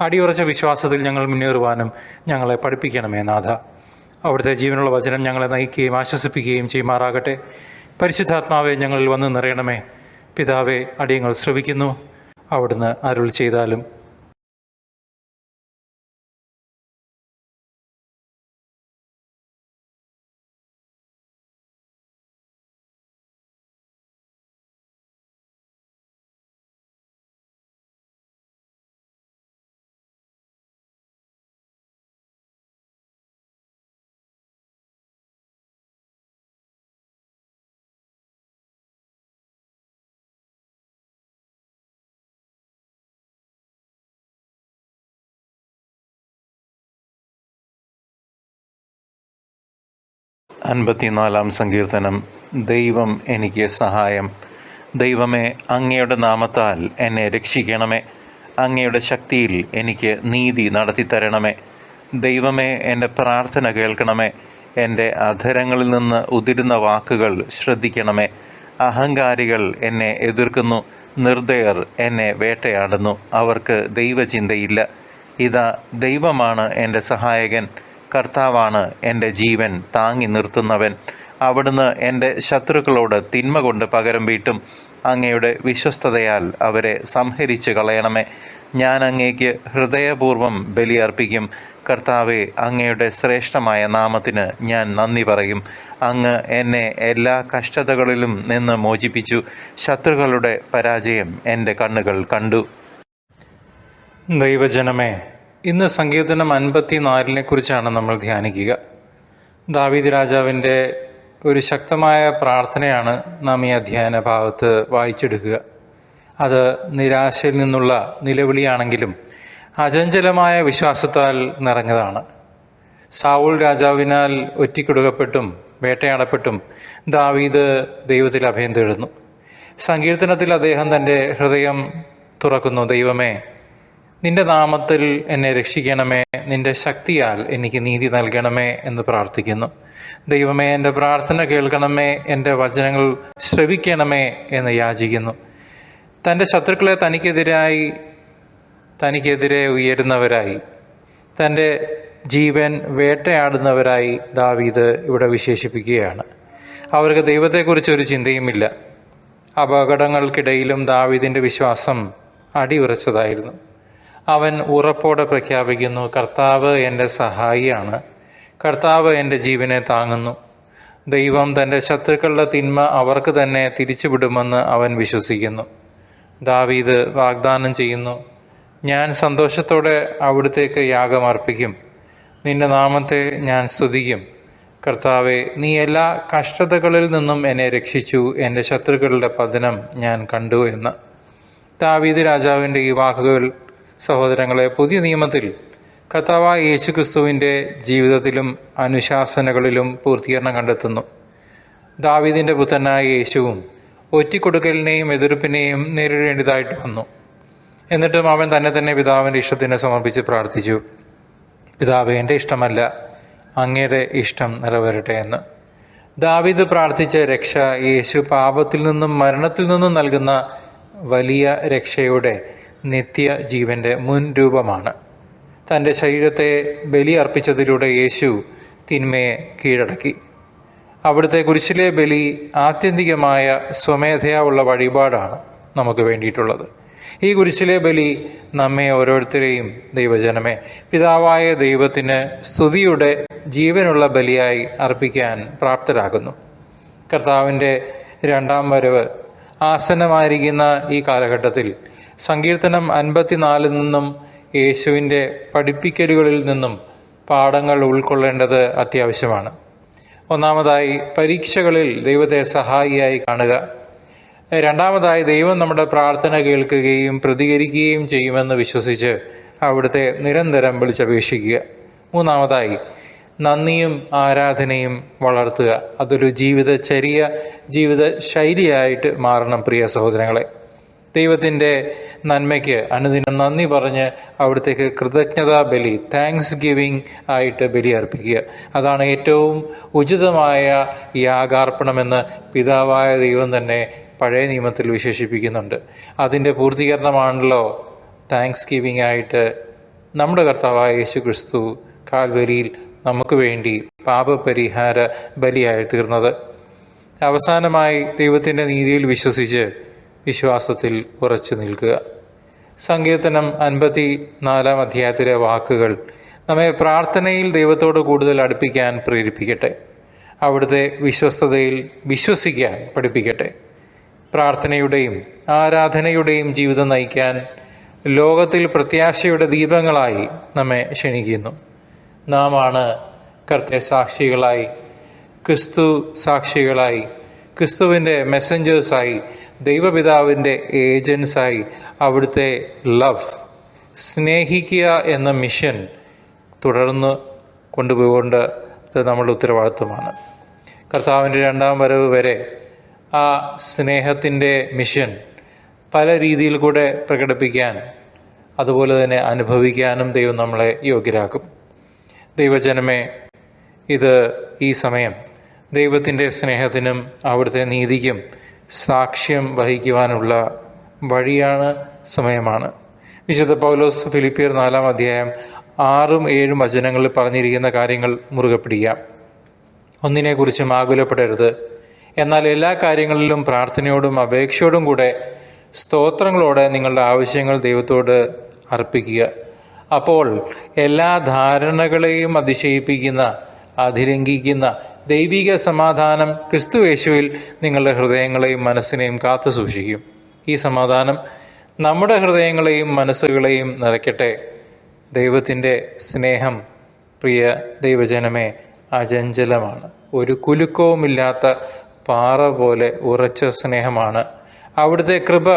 അടിയുറച്ച വിശ്വാസത്തിൽ ഞങ്ങൾ മുന്നേറുവാനും ഞങ്ങളെ പഠിപ്പിക്കണമേ നാഥ. അവിടുത്തെ ജീവനുള്ള വചനം ഞങ്ങളെ നയിക്കുകയും ആശ്വസിപ്പിക്കുകയും ചെയ്യുമാറാകട്ടെ. പരിശുദ്ധാത്മാവെ ഞങ്ങളിൽ വന്ന് നിറയണമേ. പിതാവെ അടിയങ്ങൾ ശ്രവിക്കുന്നു. അവിടുന്ന് അരുൾ ചെയ്താലും അൻപത്തിനാലാം സങ്കീർത്തനം ദൈവം എനിക്ക് സഹായം. ദൈവമേ അങ്ങയുടെ നാമത്താൽ എന്നെ രക്ഷിക്കണമേ. അങ്ങയുടെ ശക്തിയിൽ എനിക്ക് നീതി നടത്തിത്തരണമേ. ദൈവമേ എന്റെ പ്രാർത്ഥന കേൾക്കണമേ. എന്റെ അധരങ്ങളിൽ നിന്ന് ഉതിരുന്ന വാക്കുകൾ ശ്രദ്ധിക്കണമേ. അഹങ്കാരികൾ എന്നെ എതിർക്കുന്നു. നിർദ്ദയർ എന്നെ വേട്ടയാടുന്നു. അവർക്ക് ദൈവചിന്തയില്ല. ഇതാ ദൈവമാണ് എന്റെ സഹായകൻ. കർത്താവാണ് എന്റെ ജീവൻ താങ്ങി നിർത്തുന്നവൻ. അവിടുന്ന് എന്റെ ശത്രുക്കളോട് തിന്മ കൊണ്ട് പകരം വീട്ടും. അങ്ങയുടെ വിശ്വസ്തതയാൽ അവരെ സംഹരിച്ചു കളയണമേ. ഞാൻ അങ്ങേക്ക് ഹൃദയപൂർവം ബലിയർപ്പിക്കും. കർത്താവെ അങ്ങയുടെ ശ്രേഷ്ഠമായ നാമത്തിന് ഞാൻ നന്ദി പറയും. അങ്ങ് എന്നെ എല്ലാ കഷ്ടതകളിലും നിന്ന് മോചിപ്പിച്ചു. ശത്രുക്കളുടെ പരാജയം എന്റെ കണ്ണുകൾ കണ്ടു. ദൈവജനമേ ഇന്ന് സങ്കീർത്തനം അൻപത്തിനാലിനെ കുറിച്ചാണ് നമ്മൾ ധ്യാനിക്കുക. ദാവീദ് രാജാവിന്റെ ഒരു ശക്തമായ പ്രാർത്ഥനയാണ് നാം ഈ അധ്യയന ഭാഗത്ത് വായിച്ചെടുക്കുക. അത് നിരാശയിൽ നിന്നുള്ള നിലവിളിയാണെങ്കിലും അചഞ്ചലമായ വിശ്വാസത്താൽ നിറഞ്ഞതാണ്. സാവൂൾ രാജാവിനാൽ ഒറ്റിക്കൊടുക്കപ്പെട്ടും വേട്ടയാടപ്പെട്ടും ദാവീദ് ദൈവത്തിൽ അഭയം തേടുന്നു. സങ്കീർത്തനത്തിൽ അദ്ദേഹം തന്റെ ഹൃദയം തുറക്കുന്നു ദൈവമേ നിന്റെ നാമത്തിൽ എന്നെ രക്ഷിക്കണമേ നിന്റെ ശക്തിയാൽ എനിക്ക് നീതി നൽകണമേ എന്ന് പ്രാർത്ഥിക്കുന്നു. ദൈവമേ എന്റെ പ്രാർത്ഥന കേൾക്കണമേ എന്റെ വചനങ്ങൾ ശ്രവിക്കണമേ എന്ന് യാചിക്കുന്നു. തന്റെ ശത്രുക്കളെ തനിക്കെതിരായി തനിക്കെതിരെ ഉയരുന്നവരായി തന്റെ ജീവൻ വേട്ടയാടുന്നവരായി ദാവീദ് ഇവിടെ വിശേഷിപ്പിക്കുകയാണ്. അവർക്ക് ദൈവത്തെക്കുറിച്ചൊരു ചിന്തയുമില്ല. അപകടങ്ങൾക്കിടയിലും ദാവീദിന്റെ വിശ്വാസം അടിയുറച്ചതായിരുന്നു. അവൻ ഉറപ്പോടെ പ്രഖ്യാപിക്കുന്നു കർത്താവ് എന്റെ സഹായിയാണ്. കർത്താവ് എന്റെ ജീവനെ താങ്ങുന്നു. ദൈവം തന്റെ ശത്രുക്കളുടെ തിന്മ അവർക്ക് തന്നെ തിരിച്ചുവിടുമെന്ന് അവൻ വിശ്വസിക്കുന്നു. ദാവീദ് വാഗ്ദാനം ചെയ്യുന്നു ഞാൻ സന്തോഷത്തോടെ അവിടുത്തേക്ക് യാഗമർപ്പിക്കും നിന്റെ നാമത്തെ ഞാൻ സ്തുതിക്കും. കർത്താവെ നീ എല്ലാ കഷ്ടതകളിൽ നിന്നും എന്നെ രക്ഷിച്ചു. എന്റെ ശത്രുക്കളുടെ പതനം ഞാൻ കണ്ടു എന്ന്. ദാവീദ് രാജാവിന്റെ ഈ വാക്കുകൾ സഹോദരങ്ങളെ പുതിയ നിയമത്തിൽ കർത്താവായ യേശുക്രിസ്തുവിന്റെ ജീവിതത്തിലും അനുശാസനകളിലും പൂർത്തീകരണം കണ്ടെത്തുന്നു. ദാവീദിന്റെ പുത്രനായ യേശുവും ഒറ്റിക്കൊടുക്കലിനെയും എതിർപ്പിനെയും നേരിടേണ്ടതായിട്ട് വന്നു. എന്നിട്ടും അവൻ തന്നെ തന്നെ പിതാവിന്റെ ഇഷ്ടത്തിന് സമർപ്പിച്ച് പ്രാർത്ഥിച്ചു. പിതാവ് എന്റെ ഇഷ്ടമല്ല. അങ്ങയുടെ ഇഷ്ടം നിറവേറട്ടെ എന്ന്. ദാവീദ് പ്രാർത്ഥിച്ച രക്ഷ യേശു പാപത്തിൽ നിന്നും മരണത്തിൽ നിന്നും നൽകുന്ന വലിയ രക്ഷയുടെ നിത്യ ജീവന്റെ മുൻ രൂപമാണ്. തന്റെ ശരീരത്തെ ബലി അർപ്പിച്ചതിലൂടെ യേശു തിന്മയെ കീഴടക്കി. അവിടുത്തെ കുരിശിലെ ബലി ആത്യന്തികമായ സ്വമേധയാ ഉള്ള വഴിപാടാണ് നമുക്ക് വേണ്ടിയിട്ടുള്ളത്. ഈ കുരിശിലെ ബലി നമ്മെ ഓരോരുത്തരെയും ദൈവജനമേ പിതാവായ ദൈവത്തിന് സ്തുതിയുടെ ജീവനുള്ള ബലിയായി അർപ്പിക്കാൻ പ്രാപ്തരാകുന്നു. കർത്താവിന്റെ രണ്ടാം വരവ് ആസന്നമായിരിക്കുന്ന ഈ കാലഘട്ടത്തിൽ സങ്കീർത്തനം അൻപത്തിനാലിൽ നിന്നും യേശുവിന്റെ പഠിപ്പിക്കലുകളിൽ നിന്നും പാഠങ്ങൾ ഉൾക്കൊള്ളേണ്ടത് അത്യാവശ്യമാണ്. ഒന്നാമതായി പരീക്ഷകളിൽ ദൈവത്തെ സഹായിയായി കാണുക. രണ്ടാമതായി ദൈവം നമ്മുടെ പ്രാർത്ഥന കേൾക്കുകയും പ്രതികരിക്കുകയും ചെയ്യുമെന്ന് വിശ്വസിച്ച് അവിടുത്തെ നിരന്തരം വിളിച്ചപേക്ഷിക്കുക. മൂന്നാമതായി നന്ദിയും ആരാധനയും വളർത്തുക. അതൊരു ജീവിതചര്യ ജീവിത ശൈലിയായിട്ട് മാറണം പ്രിയ സഹോദരങ്ങളെ. ദൈവത്തിന്റെ നന്മയ്ക്ക് അനുദിനം നന്ദി പറഞ്ഞ് അവിടത്തേക്ക് കൃതജ്ഞതാ ബലി താങ്ക്സ് ഗിവിങ് ആയിട്ട് ബലി അർപ്പിക്കുക. അതാണ് ഏറ്റവും ഉചിതമായ യാഗാർപ്പണമെന്ന് പിതാവായ ദൈവം തന്നെ പഴയ നിയമത്തിൽ വിശേഷിപ്പിക്കുന്നുണ്ട്. അതിന്റെ പൂർത്തീകരണമാണല്ലോ താങ്ക്സ് ഗിവിങ് ആയിട്ട് നമ്മുടെ കർത്താവായ യേശു ക്രിസ്തു കാൽവരിയിൽ നമുക്ക് വേണ്ടി പാപപരിഹാര ബലിയായി തീർന്നത്. അവസാനമായി ദൈവത്തിന്റെ നീതിയിൽ വിശ്വസിച്ച് വിശ്വാസത്തിൽ ഉറച്ചു നിൽക്കുക. സങ്കീർത്തനം അൻപത്തി നാലാം അധ്യായത്തിലെ വാക്കുകൾ നമ്മെ പ്രാർത്ഥനയിൽ ദൈവത്തോട് കൂടുതൽ അടുപ്പിക്കാൻ പ്രേരിപ്പിക്കട്ടെ. അവിടുത്തെ വിശ്വസ്തതയിൽ വിശ്വസിക്കാൻ പഠിപ്പിക്കട്ടെ. പ്രാർത്ഥനയുടെയും ആരാധനയുടെയും ജീവിതം നയിക്കാൻ ലോകത്തിൽ പ്രത്യാശയുടെ ദീപങ്ങളായി നമ്മെ ക്ഷണിക്കുന്നു. നാം ആണ് സാക്ഷികളായി ക്രിസ്തു സാക്ഷികളായി ക്രിസ്തുവിന്റെ മെസ്സഞ്ചേഴ്സായി ദൈവപിതാവിന്റെ ഏജൻസായി അവിടുത്തെ ലവ് സ്നേഹിക്കുക എന്ന മിഷൻ തുടർന്ന് കൊണ്ടുപോയിക്കൊണ്ട് ഇത് നമ്മളുടെ ഉത്തരവാദിത്വമാണ്. കർത്താവിന്റെ രണ്ടാം വരവ് വരെ ആ സ്നേഹത്തിന്റെ മിഷൻ പല രീതിയിൽ കൂടെ പ്രകടിപ്പിക്കാൻ അതുപോലെ തന്നെ അനുഭവിക്കാനും ദൈവം നമ്മളെ യോഗ്യരാക്കും. ദൈവജനമേ ഇത് ഈ സമയം ദൈവത്തിന്റെ സ്നേഹത്തിനും അവിടുത്തെ നീതിക്കും സാക്ഷ്യം വഹിക്കുവാനുള്ള വഴിയാണ് സമയമാണ്. വിശുദ്ധ പൗലോസ് ഫിലിപ്പിയർ നാലാം അധ്യായം ആറും ഏഴും വചനങ്ങളിൽ പറഞ്ഞിരിക്കുന്ന കാര്യങ്ങൾ മുറുകെ പിടിക്കാം ഒന്നിനെക്കുറിച്ചും ആകുലപ്പെടരുത്. എന്നാൽ എല്ലാ കാര്യങ്ങളിലും പ്രാർത്ഥനയോടും അപേക്ഷയോടും കൂടെ സ്തോത്രങ്ങളോടെ നിങ്ങളുടെ ആവശ്യങ്ങൾ ദൈവത്തോട് അർപ്പിക്കുക. അപ്പോൾ എല്ലാ ധാരണകളെയും അതിശയിപ്പിക്കുന്ന അതിലംഘിക്കുന്ന ദൈവിക സമാധാനം ക്രിസ്തു യേശുവിൽ നിങ്ങളുടെ ഹൃദയങ്ങളെയും മനസ്സിനെയും കാത്തു സൂക്ഷിക്കും. ഈ സമാധാനം നമ്മുടെ ഹൃദയങ്ങളെയും മനസ്സുകളെയും നിറയ്ക്കട്ടെ. ദൈവത്തിന്റെ സ്നേഹം പ്രിയ ദൈവജനമേ അചഞ്ചലമാണ്. ഒരു കുലുക്കവുമില്ലാത്ത പാറ പോലെ ഉറച്ച സ്നേഹമാണ്. അവിടുത്തെ കൃപ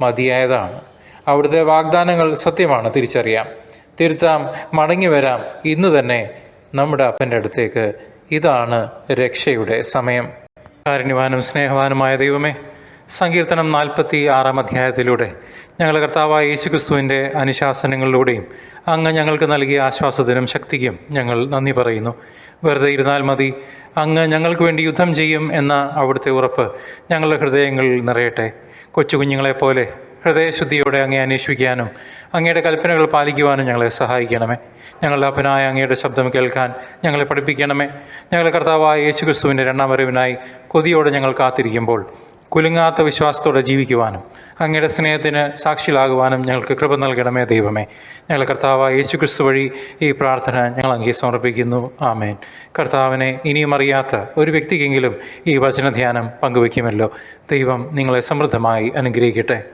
മതിയായതാണ്. അവിടുത്തെ വാഗ്ദാനങ്ങൾ സത്യമാണ് തിരിച്ചറിയാം. തിരുത്താം മടങ്ങി വരാം ഇന്ന് തന്നെ നമ്മുടെ അപ്പന്റെ അടുത്തേക്ക് ഇതാണ് രക്ഷയുടെ സമയം. കാരുണ്യവാനും സ്നേഹവാനുമായ ദൈവമേ സങ്കീർത്തനം നാൽപ്പത്തി ആറാം അധ്യായത്തിലൂടെ ഞങ്ങളുടെ കർത്താവായ യേശുക്രിസ്തുവിന്റെ അനുശാസനങ്ങളിലൂടെയും അങ്ങ് ഞങ്ങൾക്ക് നൽകിയ ആശ്വാസത്തിനും ശക്തിക്കും ഞങ്ങൾ നന്ദി പറയുന്നു. വെറുതെ ഇരുന്നാൽ മതി. അങ്ങ് ഞങ്ങൾക്ക് വേണ്ടി യുദ്ധം ചെയ്യും എന്ന അവിടുത്തെ ഉറപ്പ് ഞങ്ങളുടെ ഹൃദയങ്ങളിൽ നിറയട്ടെ. കൊച്ചു കുഞ്ഞുങ്ങളെപ്പോലെ ഹൃദയശുദ്ധിയോടെ അങ്ങേ അന്വേഷിക്കാനും അങ്ങയുടെ കൽപ്പനകൾ പാലിക്കുവാനും ഞങ്ങളെ സഹായിക്കണമേ. ഞങ്ങളുടെ അപ്പനായ അങ്ങയുടെ ശബ്ദം കേൾക്കാൻ ഞങ്ങളെ പഠിപ്പിക്കണമേ. ഞങ്ങളുടെ കർത്താവായ യേശു ക്രിസ്തുവിന്റെ രണ്ടാം വരവിനായി കൊതിയോടെ ഞങ്ങൾ കാത്തിരിക്കുമ്പോൾ കുലുങ്ങാത്ത വിശ്വാസത്തോടെ ജീവിക്കുവാനും അങ്ങയുടെ സ്നേഹത്തിന് സാക്ഷികളാകുവാനും ഞങ്ങൾക്ക് കൃപ നൽകണമേ ദൈവമേ. ഞങ്ങളുടെ കർത്താവായ യേശു ക്രിസ്തു വഴി ഈ പ്രാർത്ഥന ഞങ്ങൾ അങ്ങേ സമർപ്പിക്കുന്നു. ആമേൻ. കർത്താവിനെ ഇനിയും അറിയാത്ത ഒരു വ്യക്തിക്കെങ്കിലും ഈ വചനധ്യാനം പങ്കുവയ്ക്കുമല്ലോ. ദൈവം നിങ്ങളെ സമൃദ്ധമായി അനുഗ്രഹിക്കട്ടെ.